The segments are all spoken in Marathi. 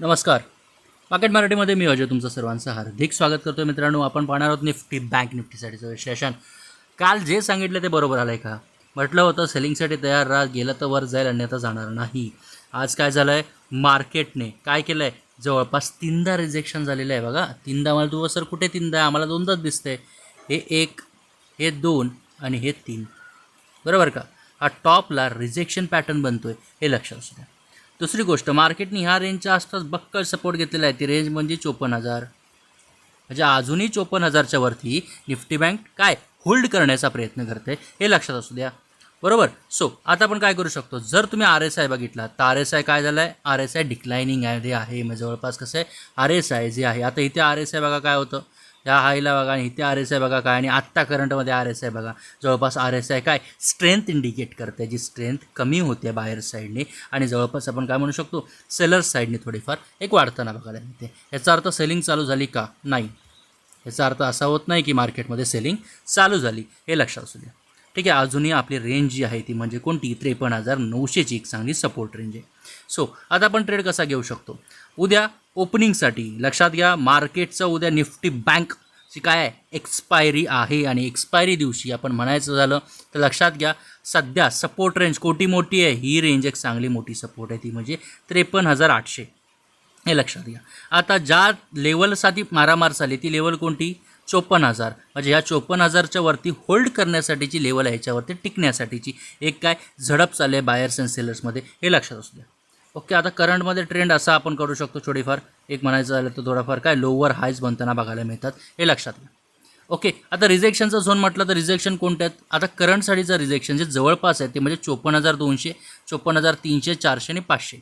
नमस्कार. मार्केट मराठीमध्ये मी अजय तुमचं सर्वांचं हार्दिक स्वागत करतो मित्रांनो. आपण पाहणार आहोत निफ्टी बँक निफ्टीसाठीचं विश्लेषण. काल जे सांगितलं ते बरोबर आलं आहे का? म्हटलं होतं सेलिंगसाठी तयार राहा गेलं तर वर जाईल अन्यथा जाणार नाही. आज काय झालं आहे मार्केटने काय केलं आहे जवळपास तीनदा रिजेक्शन झालेलं आहे बघा. तीनदा मला तू सर कुठे तीनदा? आम्हाला दोनदाच दिसते हे एक हे दोन आणि हे तीन. बरोबर का? हा टॉपला रिजेक्शन पॅटर्न बनतो आहे हे लक्षात असू द्या. दुसरी गोष्ट मार्केटने ह्या रेंजच्या आसपास बक्कळ सपोर्ट घेतलेला आहे. ती रेंज म्हणजे चोपन्न हजार. म्हणजे अजूनही चोपन्न हजारच्या वरती निफ्टी बँक काय होल्ड करण्याचा प्रयत्न करते हे लक्षात असू द्या. बरोबर? सो आता आपण काय करू शकतो? जर तुम्ही आर एस आय बघितला तर आर एस आय काय झालं आहे आर एस आय डिक्लायनिंग आहे जे आहे. म्हणजे जवळपास कसं आहे? आर एस आय जे आहे आता इथे आर एस आय बघा काय होतं? या हायला बघा आणि इथे आर एस आय बघा काय आणि आत्ता करंटमध्ये आर एस आय बघा. जवळपास आर एस आय काय? स्ट्रेंथ इंडिकेट करते जी स्ट्रेंथ कमी होते बाहेर साईडने. आणि जवळपास आपण काय म्हणू शकतो? सेलर साईडने थोडीफार एक वाढताना बघायला मिळते. याचा अर्थ सेलिंग चालू झाली का? नाही. याचा अर्थ असा होत नाही की मार्केटमध्ये सेलिंग चालू झाली. हे लक्षात असू द्या. ठीक आहे अजूनही आपली रेंज जी आहे ती म्हणजे कोणती? त्रेपन्न हजार नऊशेची एक चांगली सपोर्ट रेंज आहे. सो आता आपण ट्रेड कसा घेऊ शकतो? उद्या ओपनिंगसाठी. लक्षात घ्या मार्केटचं उद्या निफ्टी बँक ची काय आहे एक्सपायरी आहे आणि एक्सपायरी दिवशी आपण म्हणायचं झालं तर लक्षात घ्या सध्या सपोर्ट रेंज कोटी मोठी आहे. ही रेंज एक चांगली मोठी सपोर्ट आहे. ती म्हणजे त्रेपन्न हजार आठशे. हे लक्षात घ्या. आता ज्या लेवलसाठी मारामार झाली ती लेवल कोणती? चोपन्न हजार म्हणजे ह्या चोपन्न हजारच्या वरती होल्ड करण्यासाठीची लेवल आहे. ह्याच्यावरती टिकण्यासाठीची एक काय झडप चालली आहे बायर्स अँड सेलर्समध्ये. हे लक्षात असू द्या. ओके आता करंटमध्ये ट्रेंड असा आपण करू शकतो थोडीफार. एक म्हणायचं झालं तर थोडाफार काय? लोअर हायज बनताना बघायला मिळतात. हे लक्षात घ्या. ओके आता रिजेक्शनचा झोन म्हटलं तर रिजेक्शन कोणत्या आहेत? आता करंटसाठीचं रिजेक्शन जे जवळपास आहे ते म्हणजे चोपन्न हजार दोनशे चोपन्न हजार तीनशे चारशे आणि पाचशे.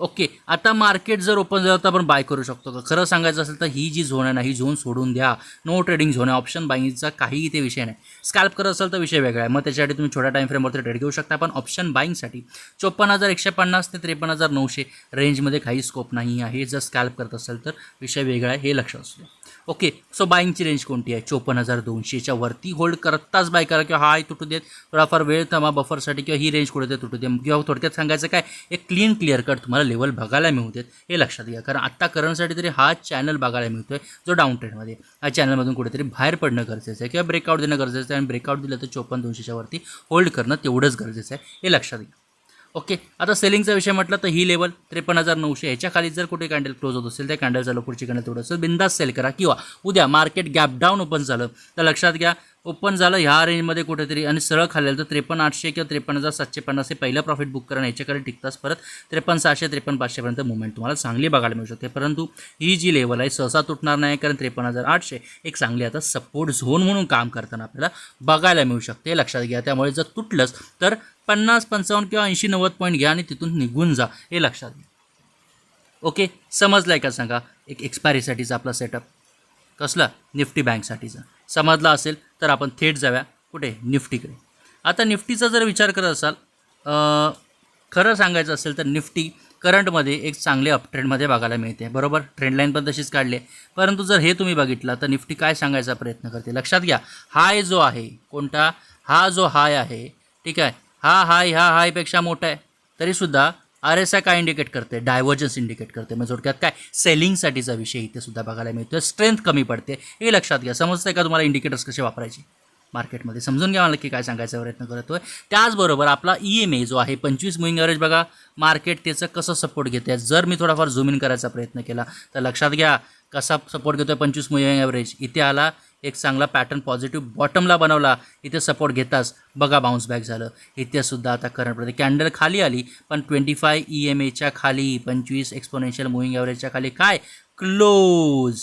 ओके आता मार्केट जर ओपन झालं तर आपण बाय करू शकतो का? खरं सांगायचं असेल तर ही जी झोन आहे ना ही झोन सोडून द्या. नो ट्रेडिंग झोन आहे ऑप्शन बाईंगचा काही इथे विषय नाही. स्कॅल्प करत असेल तर विषय वेगळा आहे. मग त्याच्यासाठी तुम्ही छोट्या टाईम फ्रेमवरती ट्रेड घेऊ शकता. पण ऑप्शन बाईंगसाठी चोपन्न हजार एकशे पन्नास ते त्रेपन्न हजार नऊशे रेंजमध्ये काही स्कोप नाही आहे. जर स्कॅल्प करत असेल तर विषय वेगळा आहे हे लक्षात असू द्या. ओके सो बाईंगची रेंज कोणती आहे? चोपन्न हजार दोनशेच्या वरती होल्ड करताच बाय करा किंवा हाय तुटू देत. थोडाफार वेळ थांबा बफरसाठी किंवा ही रेंज कुठे तुटू दे. किंवा थोडक्यात सांगायचं काय? एक क्लीन क्लिअर कट तुम्हाला लेवल बघायला मिळू हे लक्षात घ्या. कारण आत्ता करंटसाठी तरी हा चॅनल बघायला मिळतोय जो डाऊन ट्रेंडमध्ये हा चॅनलमधून कुठेतरी बाहेर पडणं गरजेचं आहे किंवा ब्रेकआउट देणं गरजेचं आहे. आणि ब्रेकआउट दिलं तर चोपन्न दोनशेच्या वरती होल्ड करणं तेवढंच गरजेचं आहे हे लक्षात घ्या. ओके आता सेलिंगचा विषय म्हटलं तर ही लेवल त्रेपन्न हजार नऊशे ह्याच्या खाली जर कुठे कॅन्डल क्लोज होत असेल त्या कॅन्डल चालू पुढची कॅन्डल तेवढं असेल बिंदास सेल करा. किंवा उद्या मार्केट गॅप डाऊन ओपन झालं तर लक्षात घ्या ओपन झालं ह्या रेंजमध्ये कुठेतरी आणि सरळ खाल्लेलं तर त्रेपन्न आठशे किंवा त्रेपन्न हजार सातशे पन्नास हे पहिलं प्रॉफिट बुक करणं ह्याच्याकडे टिकताच परत त्रेपन्न सहाशे त्रेपन्न पाचशेपर्यंत मुवमेंट तुम्हाला चांगली बघायला मिळू शकते. परंतु ही जी लेवल आहे सहसा तुटणार नाही कारण त्रेपन्न हजार आठशे एक चांगली आता सपोर्ट झोन म्हणून काम करताना आपल्याला बघायला मिळू शकते लक्षात घ्या. त्यामुळे जर तुटलंच तर पन्नास पंचावन्न किंवा ऐंशी नव्वद पॉईंट घ्या आणि तिथून निघून जा. हे लक्षात घ्या. ओके समजलं आहे का सांगा? एक एक्सपायरीसाठीचा आपला सेटअप कसला? निफ्टी बँकसाठीचा. समजला असेल तर आपण थेट जाऊया कुठे? निफ्टीकडे. आता निफ्टीचा जर विचार करत असाल खरं सांगायचं असेल तर निफ्टी करंटमध्ये एक चांगले अपट्रेंडमध्ये बघायला मिळते. बरोबर? ट्रेंडलाईन पण तशीच काढली आहे. परंतु जर हे तुम्ही बघितला तर निफ्टी काय सांगायचा प्रयत्न करते? लक्षात घ्या. हाय जो आहे कोणता? हा जो हाय आहे ठीक आहे? हा हाय ह्या हायपेक्षा मोठा आहे. तरीसुद्धा आर एस आय काय इंडिकेट करते? डायव्हर्जन्स इंडिकेट करते. म्हणजे थोडक्यात काय? सेलिंगसाठीचा विषय इथे सुद्धा बघायला मिळतो स्ट्रेंथ कमी पडते. हे लक्षात घ्या. समजतंय का तुम्हाला इंडिकेटर्स कसे वापरायचे? मार्केटमध्ये समजून घ्या मला की काय सांगायचा प्रयत्न करतो आहे त्याचबरोबर आपला ई एम ए जो आहे पंचवीस मुईंग ॲव्हरेज बघा. मार्केट त्याचं कसं सपोर्ट घेते जर मी थोडाफार झूम इन करायचा प्रयत्न केला तर लक्षात घ्या कसा सपोर्ट घेतो आहे पंचवीस मुईंग ॲव्हरेज इथे आला. एक चांगला पॅटर्न पॉझिटिव्ह बॉटमला बनवला इथे सपोर्ट घेताच बघा बाउन्स बॅक झालं. इथेसुद्धा आता करंटमध्ये कॅन्डल खाली आली पण ट्वेंटी फाय ई एम एच्या खाली पंचवीस एक्सपोनेन्शियल मुव्हिंग ॲव्हरेजच्या खाली काय? क्लोज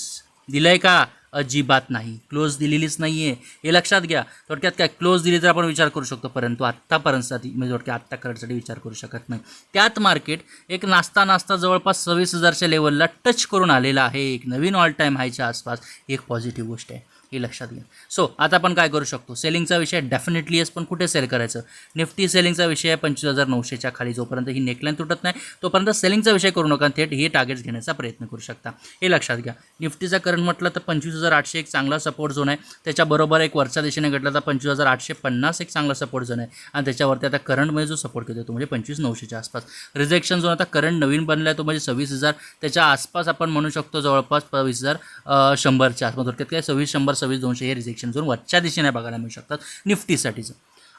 दिलं आहे का? अजिबात नाही. क्लोज दिलेलीच नाही आहे हे लक्षात घ्या. थोडक्यात काय क्लोज दिली तर आपण विचार करू शकतो परंतु आत्तापर्यंतसाठी म्हणजे थोडक्यात आत्ता करंटसाठी विचार करू शकत नाही. त्यात मार्केट एक नाचता नाचता जवळपास सव्वीस हजारच्या लेवलला टच करून आलेला आहे. एक नवीन ऑल टाईम हायच्या आसपास एक पॉझिटिव्ह गोष्ट आहे. हे लक्षात घ्या. सो आता आपण काय करू शकतो? सेलिंगचा विषय डेफिनेटली येस पण कुठे सेल करायचं? निफ्टी सेलिंगचा विषय आहे पंचवीस हजार नऊशेच्या खाली जोपर्यंत ही नेकलाईन तुटत नाही तोपर्यंत सेलिंगचा विषय करू नका थेट हे टार्गेट्स घेण्याचा प्रयत्न करू शकता. हे लक्षात घ्या. निफ्टीचा करंट म्हटलं तर पंचवीस हजार आठशे एक चांगला सपोर्ट झोन आहे. त्याच्याबरोबर एक वरच्या दिशेने घडला तर पंचवीस हजार आठशे पन्नास एक चांगला सपोर्ट झोन आहे. आणि त्याच्यावरती आता करंटमध्ये जो सपोर्ट घेतो तो म्हणजे पंचवीस नऊशेच्या आसपास. रिजेक्शन झोन आता करंट नवीन बनला आहे तो म्हणजे सव्वीस हजार. त्याच्या आसपास आपण म्हणू शकतो जवळपास वीस हजार शंभरच्या आसपास. थोडक्यात काय? सव्वीस शंभर सव्वीस दोनशे हे रिजेक्शन झोन वरच्या दिशेने बघायला मिळू शकतात निफ्टीसाठीचं.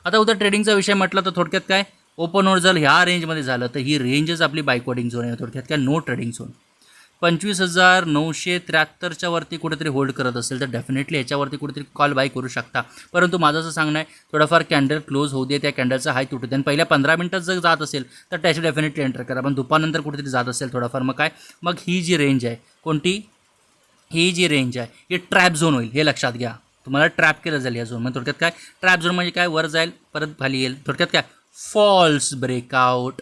आता उद्या ट्रेडिंगचा विषय म्हटलं तर थोडक्यात काय? ओपन ओर जर ह्या रेंजमध्ये झालं तर ही रेंजच आपली बायकॉडिंग झोन आहे. थोडक्यात काय? नो ट्रेडिंग झोन पंचवीस हजार नऊशे त्र्याहत्तरच्या वरती कुठेतरी होल्ड करत असेल तर डेफिनेटली याच्यावरती कुठेतरी कॉल बाय करू शकता. परंतु माझं असं सांगणं आहे थोडाफार कॅन्डल क्लोज होऊ दे त्या कॅन्डलचा हाय तुटू दे आणि पहिल्या पंधरा मिनटात जर जात असेल तर त्याची डेफिनेटली एंटर करा. पण दुपारनंतर कुठेतरी जात असेल थोडाफार मग काय? मग ही जी रेंज आहे कोणती? ही जी रेंज आहे ही ट्रॅप झोन होईल हे लक्षात घ्या. तुम्हाला ट्रॅप केलं जाईल या झोन म्हणजे थोडक्यात काय? ट्रॅप झोन म्हणजे काय? वर जाईल परत खाली येईल. थोडक्यात काय? फॉल्स ब्रेकआउट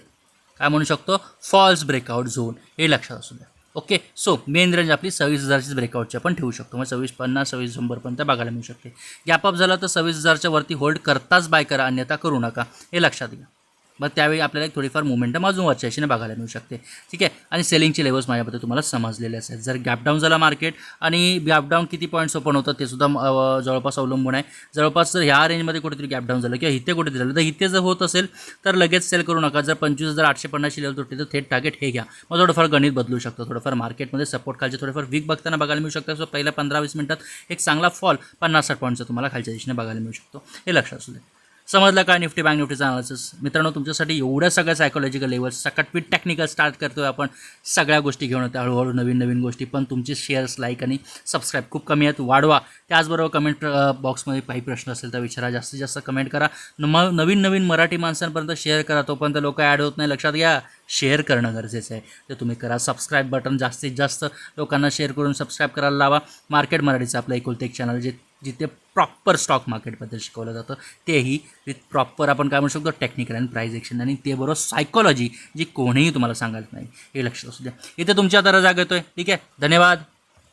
काय म्हणू शकतो? फॉल्स ब्रेकआउट झोन हे लक्षात असू द्या. ओके सो मेन रेंज आपली सव्वीस हजारचीच ब्रेकआउटची आपण ठेवू शकतो. मग सव्वीस पन्नास सव्वीस शंभरपर्यंत बघायला मिळू शकते. गॅप अप झाला तर सव्वीस हजारच्या वरती होल्ड करताच बाय करा. अन्यथा करू नका. हे लक्षात घ्या. मग त्यावेळी आपल्याला एक थोडीफार मुवमेंटम अजून वरच्या दिशेने बघायला मिळू शकते. ठीक आहे? आणि सेलिंगचे लेवल्स माझ्याबद्दल तुम्हाला समजलेले असेल. जर गॅपडाऊन झाला मार्केट आणि गॅपडाऊन किती पॉईंट्स ओपन होतात ते सुद्धा जवळपास अवलंबून आहे. जवळपास जर ह्या रेंजमध्ये कुठेतरी गॅपडाऊन झालं किंवा इथे कुठेतरी झालं. तर इथे जर होत असेल तर लगेच सेल करू नका. जर पंचवीस हजार आठशे पन्नासची लेवल तुटली तर थेट टार्गेट हे घ्या. मग थोडंफार गणित बदलू शकतो. थोडंफार मार्केटमध्ये सपोर्ट खालचे थोडेफार वीक बघताना बघायला मिळू शकतं. सो पहिल्या पंधरा वीस मिनिटात एक चांगला फॉल पन्नास साठ पॉईंटचा तुम्हाला खालच्या दिशेने बघायला मिळू शकतो. हे लक्षात असू दे. समजलं काय निफ्टी बँक निफ्टीचा अनालिसिस मित्रांनो तुमच्यासाठी एवढ्या सगळ्या सायकोलॉजिकल लेवल सकटपीट टेक्निकल स्टार्ट करतोय आपण. सगळ्या गोष्टी घेऊन येतो हळूहळू नवीन नवीन गोष्टी. पण तुमचे शेअर्स लाईक आणि सबस्क्राईब खूप कमी आहेत वाढवा. त्याचबरोबर कमेंट बॉक्समध्ये काही प्रश्न असेल तर विचारा. जास्तीत जास्त कमेंट करा. मग नवीन नवीन मराठी माणसांपर्यंत शेअर करा. तोपर्यंत लोक ॲड होत नाही. लक्षात घ्या शेअर करणं गरजेचं आहे. तर तुम्ही करा सबस्क्राईब बटन जास्तीत जास्त लोकांना शेअर करून सबस्क्राईब करायला लावा. मार्केट मराठीचं आपलं एकुलते एक चॅनल जे जिथे प्रॉपर स्टॉक मार्केटबद्दल शिकवलं जातं तेही विथ प्रॉपर आपण काय म्हणू शकतो टेक्निकल आणि प्राईज एक्शन आणि ते बरोबर सायकोलॉजी जी कोणीही तुम्हाला सांगत नाही. हे लक्षात असू द्या. इथे तुमच्या आता रजा आहे ठीक आहे? धन्यवाद.